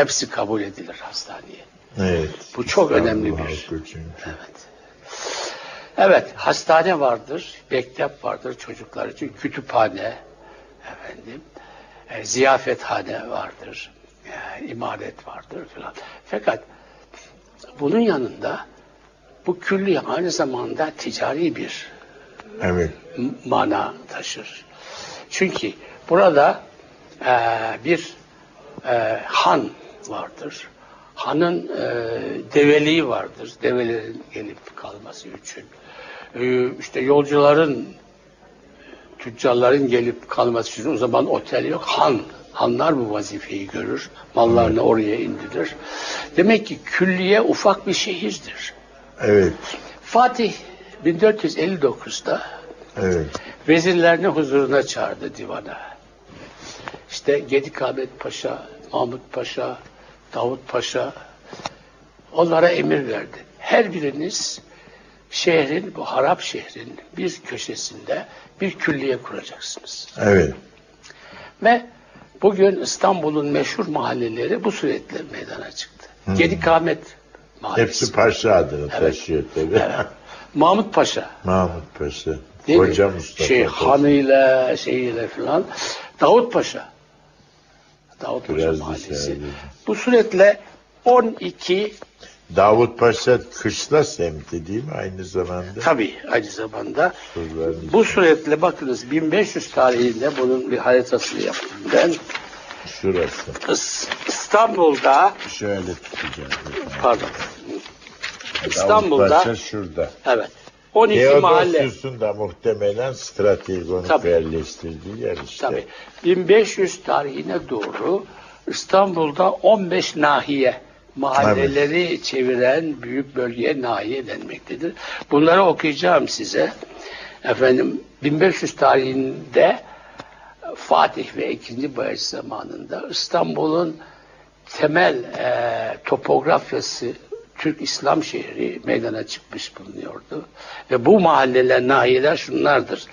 hepsi kabul edilir hastaneye. Evet. Bu çok önemli bir- çünkü. Evet. Evet, hastane vardır, mektep vardır çocuklar için, kütüphane, efendim, e, ziyafethane vardır, e, imaret vardır filan. Fakat bunun yanında bu külliye aynı zamanda ticari bir Evet. mana taşır. Çünkü burada e, bir e, han vardır. Hanın e, develiği vardır. Develerin gelip kalması için. E, işte yolcuların, tüccarların gelip kalması için o zaman otel yok. Han. Hanlar bu vazifeyi görür. Mallarını oraya indirir. Demek ki külliye ufak bir şehirdir. Evet. Fatih 1459'da Evet. vezirlerini huzuruna çağırdı divana. İşte Gedikamet Paşa, Mahmut Paşa, Davut Paşa onlara emir verdi. Her biriniz şehrin, bu harap şehrin bir köşesinde bir külliye kuracaksınız. Evet. Ve bugün İstanbul'un meşhur mahalleleri bu suretle meydana çıktı. Gedikamet Mahallesi. Hepsi Paşa adını taşıyor tabii. Evet. Mahmut Paşa. Mahmut Paşa. Değil mi? Koca Mustafa Şey Paşa. hanıyla şeyiyle filan. Davut Paşa. Davut Paşa Mahallesi. dışarıda. Bu suretle 12 Davut Paşa kışla semti değil mi aynı zamanda? tabi aynı zamanda bu suretle bakınız 1500 tarihinde bunun bir haritasını yaptım ben. Şurası. İs- İstanbul'da Şöyle tutacağım. pardon Davut İstanbul'da Paşa şurada. evet 12 mahalle Theodosius'un da muhtemelen stratejik Tabii. yerleştirdiği yer işte. Tabii. 1500 tarihine doğru İstanbul'da 15 nahiye mahalleleri çeviren büyük bölgeye nahiye denmektedir. Bunları okuyacağım size. Efendim 1500 tarihinde Fatih ve 2. Bayezid zamanında İstanbul'un temel e, topografyası Türk İslam şehri meydana çıkmış bulunuyordu. Ve bu mahalleler, nahiyeler şunlardır.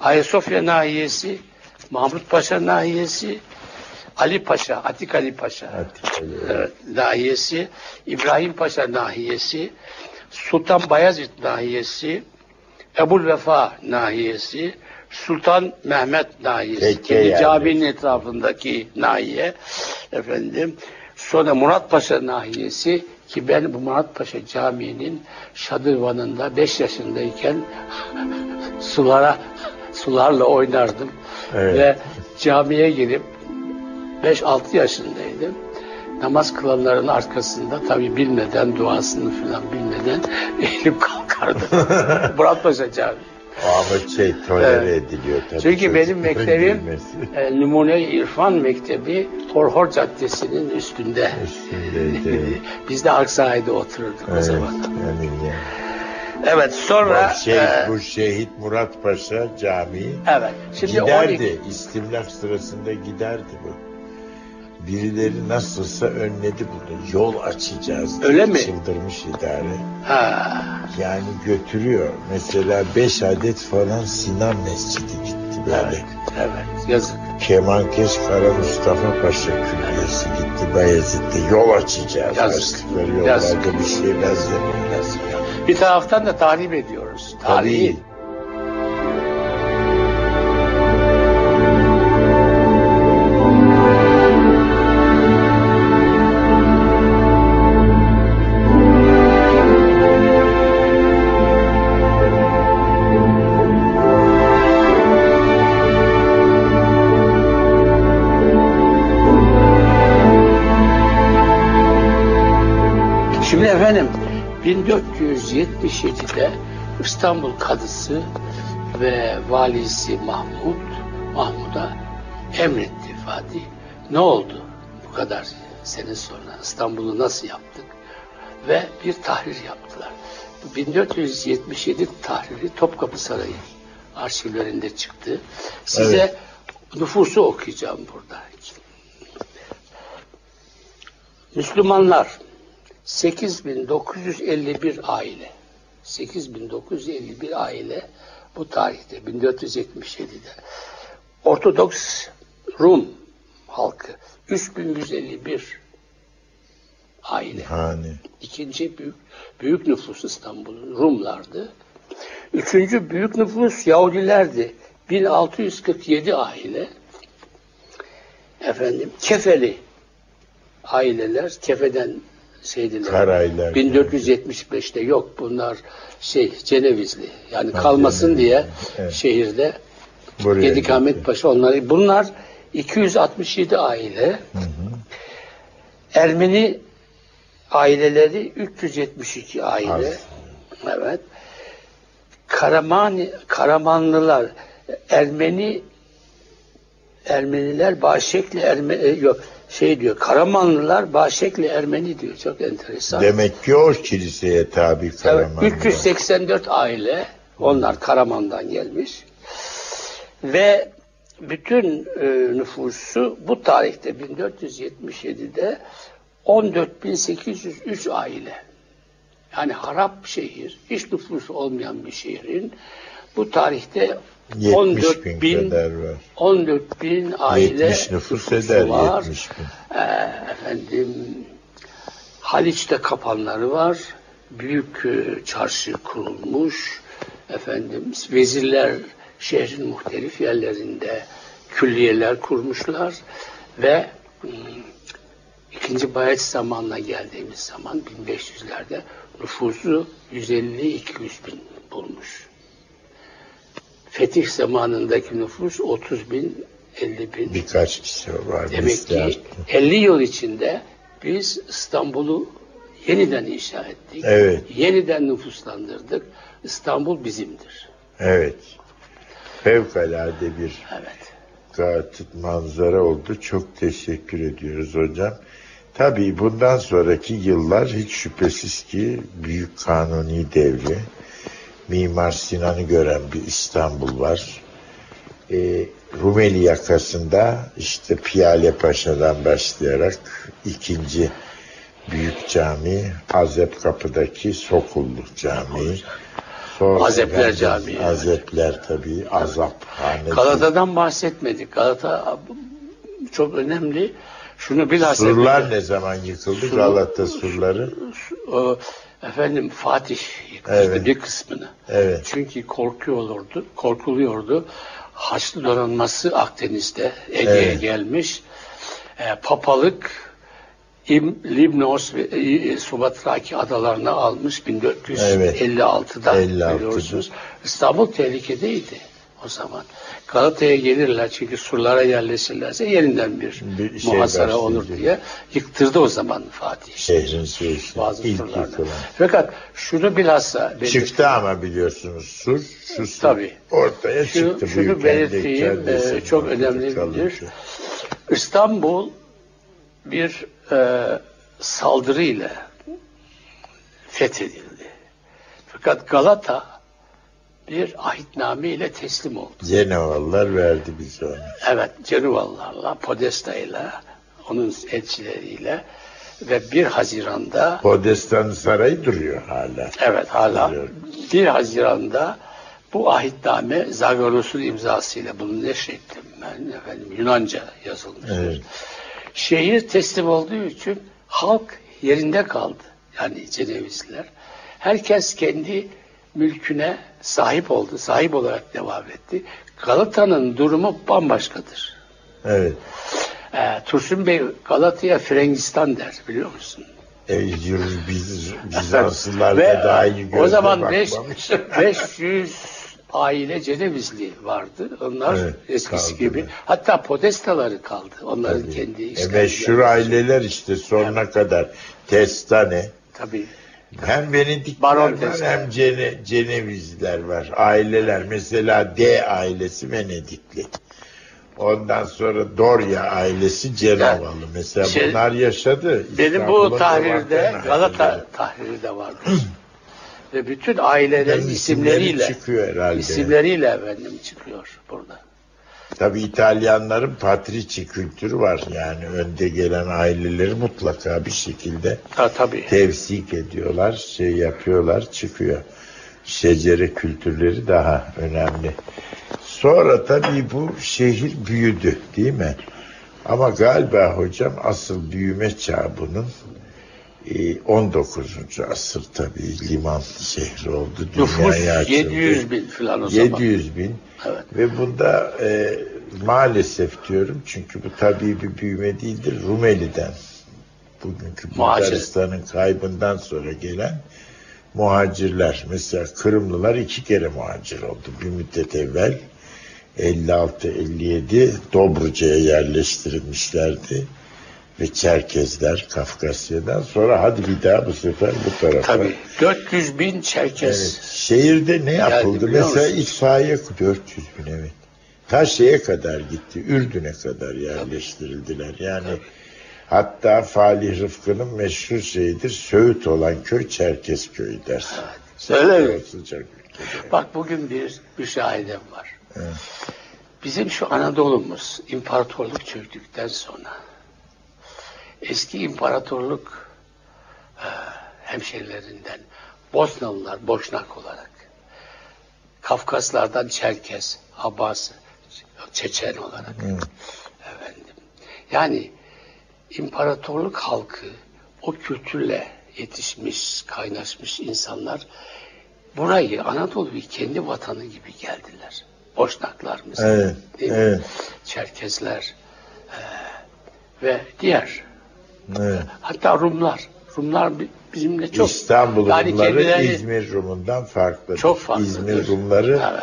Ayasofya nahiyesi, Mahmut Paşa nahiyesi, Ali Paşa, Atik Ali Paşa Atik Ali, evet, nahiyesi, İbrahim Paşa nahiyesi, Sultan Bayezid nahiyesi, Ebul Vefa nahiyesi, Sultan Mehmet nahiyesi, kendi yani. caminin etrafındaki nahiye, efendim, sonra Murat Paşa nahiyesi ki ben bu Murat Paşa Camii'nin şadırvanında 5 yaşındayken sulara sularla oynardım Evet. ve camiye girip 5-6 yaşındaydım. Namaz kılanların arkasında tabi bilmeden duasını falan bilmeden eğilip kalkardım. Murat Paşa Camii. O ama şey tolere Evet. ediliyor tabii. Çünkü benim mektebim e, Numune İrfan Mektebi Horhor Caddesi'nin üstünde. Üstündeydi. Biz de Aksaray'da otururduk o Evet, zaman. yani ya. Evet sonra Bu, şey, e, bu şehit Murat Paşa Camii evet. Şimdi giderdi. 12 İstimlak sırasında giderdi bu. Birileri nasılsa önledi bunu. Yol açacağız. Öyle mi? Çıldırmış idare. ha, Yani götürüyor. Mesela beş adet falan Sinan Mescidi gitti böyle. evet, evet yazık. Kemankeş Kara Mustafa Paşa Külliyesi gitti Bayezid'de. Yol açacağız. Yazık. Açtıkları Yazık. yollarda bir şey benzemiyor. yazık. Bir taraftan da tahrip ediyoruz. Tarihi. Tabii. 1477'de İstanbul Kadısı ve valisi Mahmud Mahmud'a emretti Fatih. Ne oldu bu kadar sene sonra İstanbul'u nasıl yaptık? Ve bir tahrir yaptılar. Bu 1477 tahriri Topkapı Sarayı arşivlerinde çıktı. Size Evet. nüfusu okuyacağım burada. Müslümanlar 8951 aile. 8951 aile bu tarihte 1477'de. Ortodoks Rum halkı 3151 aile. Hani İkinci büyük, büyük nüfus İstanbul'un Rumlardı. Üçüncü büyük nüfus Yahudilerdi. 1647 aile. Efendim Kefeli aileler. Kefeden şeydiler. Karaylar. 1475'te yok bunlar şey Cenevizli. Yani Ha, kalmasın Cenevizli, diye evet. şehirde buraya Gedikamet gitti. Paşa onları. Bunlar 267 aile. Ermeni aileleri 372 aile. Az. Evet. Karamani, Karamanlılar, Ermeni Ermeniler Başekli Ermeni yok şey diyor. Karamanlılar Başekli Ermeni diyor. Çok enteresan. Demek ki o kiliseye tabi Evet, Karaman'da. 384 aile onlar Karaman'dan gelmiş ve bütün e, nüfusu bu tarihte 1477'de 14.803 aile. Yani harap şehir, hiç nüfusu olmayan bir şehrin bu tarihte 70 14 bin, bin, kadar var. 14 bin aile 70 nüfus eder var. 70 bin. Ee, efendim Haliç'te kapanları var. Büyük e, çarşı kurulmuş. Efendim vezirler şehrin muhtelif yerlerinde külliyeler kurmuşlar ve hmm, ikinci Bayezid zamanına geldiğimiz zaman 1500'lerde nüfusu 150-200 bin bulmuş. Fetih zamanındaki nüfus 30 bin, 50 bin. Birkaç kişi var. Demek ki arttı. 50 yıl içinde biz İstanbul'u yeniden inşa ettik. Evet. Yeniden nüfuslandırdık. İstanbul bizimdir. Evet. Fevkalade bir Evet. gayet manzara oldu. Çok teşekkür ediyoruz hocam. Tabii bundan sonraki yıllar hiç şüphesiz ki büyük kanuni devri. Mimar Sinan'ı gören bir İstanbul var. Ee, Rumeli yakasında işte Piyale Paşa'dan başlayarak ikinci büyük cami, Azep Kapı'daki Sokullu Camii. Sonra Azepler Camii. Azepler tabii, Azap Hanesi. Galata'dan bahsetmedik. Galata çok önemli. Şunu bilhassa Surlar ne zaman yıkıldı? Sur- Galata surları. o, efendim Fatih yıkmıştı Evet. bir kısmını. Evet. Çünkü korkuyordu, korkuluyordu. Haçlı donanması Akdeniz'de Ege'ye Evet. gelmiş. E, papalık İm, Limnos ve e, Subatraki adalarına almış 1456'da 56'da. biliyorsunuz. İstanbul tehlikedeydi o zaman. Galata'ya gelirler çünkü surlara yerleşirlerse yeniden bir, Bir şey muhasara olur diye yıktırdı o zaman Fatih. Şehrin şeysi. Bazı ilk surlarda. yıkılan. Fakat şunu bilhassa belirteyim. Çıktı ama biliyorsunuz sur, şu sur Tabii. ortaya Şunu- çıktı. şunu belirteyim, e, çok önemli bir- İstanbul bir e, saldırıyla fethedildi. Fakat Galata bir ahitname ile teslim oldu. Cenevalılar verdi bize onu. Evet, Cenuvalılarla, Podesta'yla, onun elçileriyle ve 1 Haziran'da Podestan Sarayı duruyor hala. Evet hala Biliyorum. 1 Haziran'da bu ahitname Zagoros'un imzasıyla bunu neşrettim ben efendim Yunanca yazılmıştır. Evet. Şehir teslim olduğu için halk yerinde kaldı. Yani Cenevizliler. Herkes kendi mülküne sahip oldu. Sahip olarak devam etti. Galata'nın durumu bambaşkadır. Evet. Ee, Tursun Bey Galata'ya Frengistan der biliyor musun? E, yürü- biz, Bizanslılar da daha iyi o zaman beş- bakmamış. 500 aile Cenevizli vardı. Onlar Evet, eskisi kaldı, gibi. Hatta podestaları kaldı. Onların Tabii. kendi E, işgalleri. meşhur aileler işte sonuna kadar. Testane. Tabii. Hem Venedikler Baron var hem Cene, Cenevizler var. Aileler mesela D ailesi Venedikli. Ondan sonra Dorya ailesi Cenevalı. Mesela şey- bunlar yaşadı. Benim bu tahrirde Galata tahriri de. Ve bütün ailelerin isimleriyle çıkıyor herhalde. isimleriyle efendim çıkıyor burada. Tabii İtalyanların patrici kültürü var. Yani önde gelen aileleri mutlaka bir şekilde Ha, tabii. tevsik ediyorlar, şey yapıyorlar, çıkıyor. Şecere kültürleri daha önemli. Sonra tabii bu şehir büyüdü değil mi? Ama galiba hocam asıl büyüme çağı bunun 19. asır tabii liman şehri oldu. Nüfus Dünyaya açıldı. 700 bin falan o zaman. 700 bin. Evet. Ve bunda e, maalesef diyorum çünkü bu tabii bir büyüme değildir. Rumeli'den bugünkü. Bulgaristan'ın kaybından sonra gelen muhacirler. Mesela Kırımlılar iki kere muhacir oldu. Bir müddet evvel 56-57 Dobruca'ya yerleştirilmişlerdi. Ve Çerkezler Kafkasya'dan sonra hadi bir daha bu sefer bu tarafa. Tabii. 400 bin Çerkes. Evet. Şehirde ne yapıldı? Mesela musun? itfaiye 400 bin evet. Ta şeye kadar gitti. Ürdün'e kadar yerleştirildiler. Yani hatta Falih Rıfkı'nın meşhur şeyidir. Söğüt olan köy Çerkes köyü dersin. Öyle mi? Bak bugün bir müşahedem var. Evet. Bizim şu Anadolu'muz imparatorluk çöktükten sonra eski imparatorluk e, hemşerilerinden Bosnalılar Boşnak olarak Kafkaslardan Çerkes, Abbas, Çeçen olarak efendim. Yani imparatorluk halkı o kültürle yetişmiş, kaynaşmış insanlar burayı Anadolu'yu kendi vatanı gibi geldiler. Boşnaklar mesela. Evet, değil mi? evet. Çerkezler e, ve diğer Evet. hatta Rumlar. Rumlar bi- bizimle çok İstanbul yani Rumları kendilerini- İzmir Rumundan farklı. Çok farklıdır. İzmir Rumları Evet.